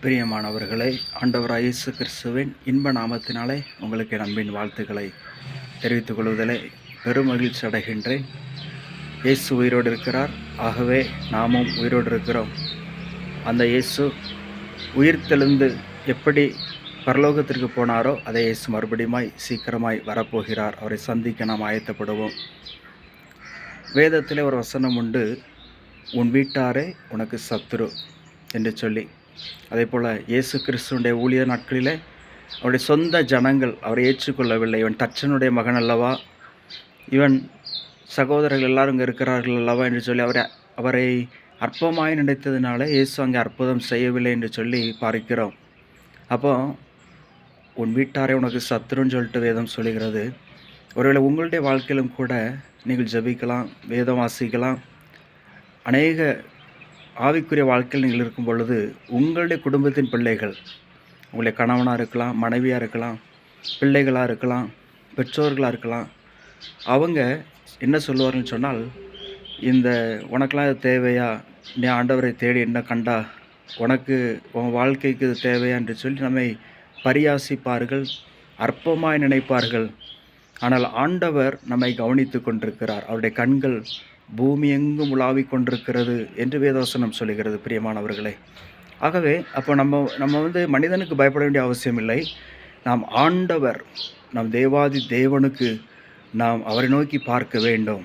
பிரியமானவர்களை ஆண்டவராக இயேசு கிறிஸ்துவின் இன்ப நாமத்தினாலே உங்களுக்கு நம்பின் வாழ்த்துக்களை தெரிவித்துக் கொள்வதிலே பெரும் மகிழ்ச்சி அடைகின்றேன். இயேசு உயிரோடு இருக்கிறார். ஆகவே நாமும் உயிரோடு இருக்கிறோம். அந்த இயேசு உயிர்த்தெழுந்து எப்படி பரலோகத்திற்கு போனாரோ அதை இயேசு மறுபடியுமாய் சீக்கிரமாய் வரப்போகிறார். அவரை சந்திக்க நாம் ஆயத்தப்படுவோம். வேதத்தில் ஒரு வசனம் உண்டு உன் வீட்டாரே உனக்கு சத்துரு என்று சொல்லி. அதே போல் இயேசு கிறிஸ்துவனுடைய ஊழிய நாட்களிலே அவருடைய சொந்த ஜனங்கள் அவரை ஏற்றுக்கொள்ளவில்லை. இவன் தச்சனுடைய மகன் அல்லவா? இவன் சகோதரர்கள் எல்லாரும் இங்கே இருக்கிறார்கள் அல்லவா என்று சொல்லி அவரை அவரை அற்பமாய் நினைத்ததுனால இயேசு அங்கே அற்புதம் செய்யவில்லை என்று சொல்லி பார்க்கிறோம். அப்போ உன் வீட்டாரை உனக்கு சத்துருன்னு சொல்லிட்டு வேதம் சொல்லுகிறது. ஒருவேளை உங்களுடைய வாழ்க்கையிலும் கூட நீங்கள் ஜெபிக்கலாம் வேதம் வாசிக்கலாம். அநேக ஆவிக்குரிய வாழ்க்கையில் நீங்கள் இருக்கும் பொழுது உங்களுடைய குடும்பத்தின் பிள்ளைகள் உங்களுடைய கணவனாக இருக்கலாம் மனைவியாக இருக்கலாம் பிள்ளைகளாக இருக்கலாம் பெற்றோர்களாக இருக்கலாம் அவங்க என்ன சொல்லுவார்கள்னு சொன்னால் இந்த உனக்கெலாம் இது தேவையா? நீ ஆண்டவரை தேடி என்ன கண்டா? உனக்கு உன் வாழ்க்கைக்கு இது தேவையா? என்று சொல்லி நம்மை பரியாசிப்பார்கள் அற்பமாய் நினைப்பார்கள். ஆனால் ஆண்டவர் நம்மை கவனித்து கொண்டிருக்கிறார். அவருடைய கண்கள் பூமி எங்கும் உலாவிக் கொண்டிருக்கிறது என்று வேதாசனம் சொல்லுகிறது பிரியமானவர்களே. ஆகவே அப்போ நம்ம நம்ம வந்து மனிதனுக்கு பயப்பட வேண்டிய அவசியம் இல்லை. நாம் ஆண்டவர் நம் தேவாதி தேவனுக்கு நாம் அவரை நோக்கி பார்க்க வேண்டும்.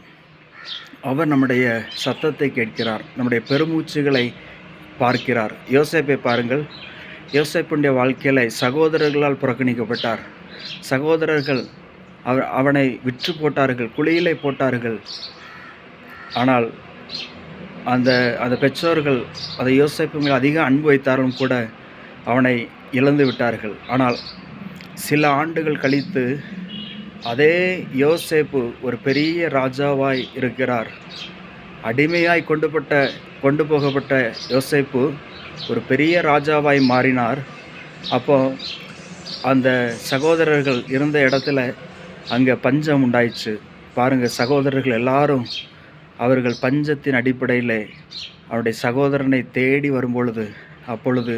அவர் நம்முடைய சத்தத்தை கேட்கிறார் நம்முடைய பெருமூச்சுகளை பார்க்கிறார். யோசேப்பை பாருங்கள். யோசேப்புடைய வாழ்க்கையில் சகோதரர்களால் புறக்கணிக்கப்பட்டார். சகோதரர்கள் அவர் அவனை விற்று போட்டார்கள் குழியிலே போட்டார்கள். ஆனால் அந்த அந்த பெற்றோர்கள் அதை யோசிப்பு மேல் அதிக அன்பு வைத்தாலும் கூட அவனை இழந்து விட்டார்கள். ஆனால் சில ஆண்டுகள் கழித்து அதே யோசேப்பு ஒரு பெரிய ராஜாவாய் இருக்கிறார். அடிமையாய் கொண்டுபட்ட கொண்டு போகப்பட்ட யோசேப்பு ஒரு பெரிய ராஜாவாய் மாறினார். அப்போ அந்த சகோதரர்கள் இருந்த இடத்துல அங்கே பஞ்சம் உண்டாயிடுச்சு பாருங்கள் சகோதரர்கள் எல்லாரும் அவர்கள் பஞ்சத்தின் அடிப்படையில் அவருடைய சகோதரனை தேடி வரும்பொழுது அப்பொழுது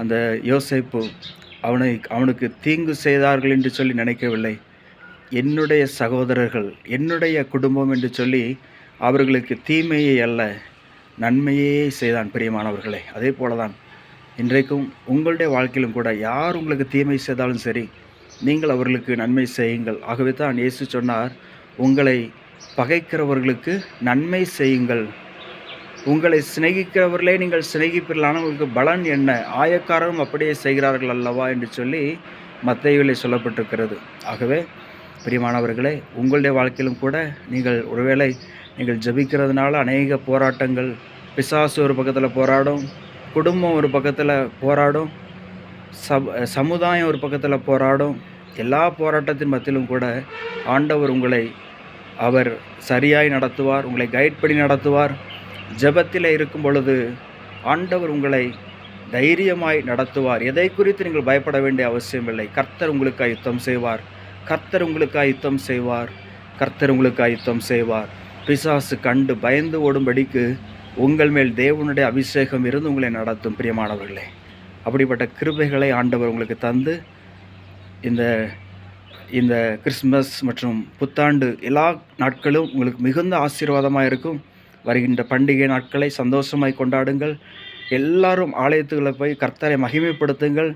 அந்த யோசைப்பு அவனை அவனுக்கு தீங்கு செய்தார்கள் என்று சொல்லி நினைக்கவில்லை. என்னுடைய சகோதரர்கள் என்னுடைய குடும்பம் என்று சொல்லி அவர்களுக்கு தீமையை அல்ல நன்மையே செய்தான் பிரியமானவர்களே. அதே போல தான் இன்றைக்கும் உங்களுடைய வாழ்க்கையிலும் கூட யார் உங்களுக்கு தீமை செய்தாலும் சரி நீங்கள் அவர்களுக்கு நன்மை செய்யுங்கள். ஆகவே தான் இயேசு சொன்னார் உங்களை பகைக்கிறவர்களுக்கு நன்மை செய்யுங்கள். உங்களை சிநேகிக்கிறவர்களே நீங்கள் சிநேகிப்பீர்களான உங்களுக்கு பலன் என்ன? ஆயக்காரரும் அப்படியே செய்கிறார்கள் அல்லவா? என்று சொல்லி மத்தையிலே சொல்லப்பட்டிருக்கிறது. ஆகவே பிரியமானவர்களே உங்களுடைய வாழ்க்கையிலும் கூட நீங்கள் ஒருவேளை நீங்கள் ஜபிக்கிறதுனால அநேக போராட்டங்கள் பிசாசு ஒரு பக்கத்தில் போராடும் குடும்பம் ஒரு பக்கத்தில் போராடும் சப் சமுதாயம் ஒரு பக்கத்தில் போராடும் எல்லா போராட்டத்தின் மத்தியிலும் கூட ஆண்டவர் உங்களை அவர் சரியாய் நடத்துவார் உங்களை கைட் பண்ணி நடத்துவார். ஜபத்தில் இருக்கும் பொழுது ஆண்டவர் உங்களை தைரியமாய் நடத்துவார். எதை குறித்து நீங்கள் பயப்பட வேண்டிய அவசியமில்லை கர்த்தர் உங்களுக்காக யுத்தம் செய்வார். கர்த்தர் உங்களுக்காக யுத்தம் செய்வார். கர்த்தர் உங்களுக்காக யுத்தம் செய்வார். பிசாசு கண்டு பயந்து ஓடும்படிக்கு உங்கள் மேல் தேவனுடைய அபிஷேகம் இருந்து உங்களை நடத்தும். பிரியமானவர்களே அப்படிப்பட்ட கிருபைகளை ஆண்டவர் உங்களுக்கு தந்து இந்த இந்த கிறிஸ்மஸ் மற்றும் புத்தாண்டு எல்லா நாட்களும் உங்களுக்கு மிகுந்த ஆசீர்வாதமாக இருக்கும். வருகின்ற பண்டிகை நாட்களை சந்தோஷமாய் கொண்டாடுங்கள். எல்லாரும் ஆலயத்துக்களை போய் கர்த்தரை மகிமைப்படுத்துங்கள்.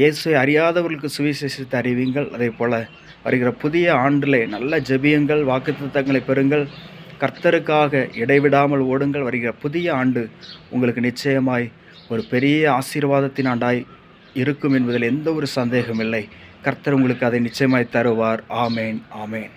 இயேசுவை அறியாதவர்களுக்கு சுவிசேஷத்தை அறிவிங்கள். அதே போல் வருகிற புதிய ஆண்டில் நல்ல ஜெபியுங்கள் வாக்குத்தத்தங்களை பெறுங்கள். கர்த்தருக்காக இடைவிடாமல் ஓடுங்கள். வருகிற புதிய ஆண்டு உங்களுக்கு நிச்சயமாய் ஒரு பெரிய ஆசீர்வாதத்தின் ஆண்டாய் இருக்கும் என்பதில் எந்த ஒரு சந்தேகமில்லை கர்த்தர் உங்களுக்கு அதை நிச்சயமாய் தருவார். ஆமேன் ஆமேன்.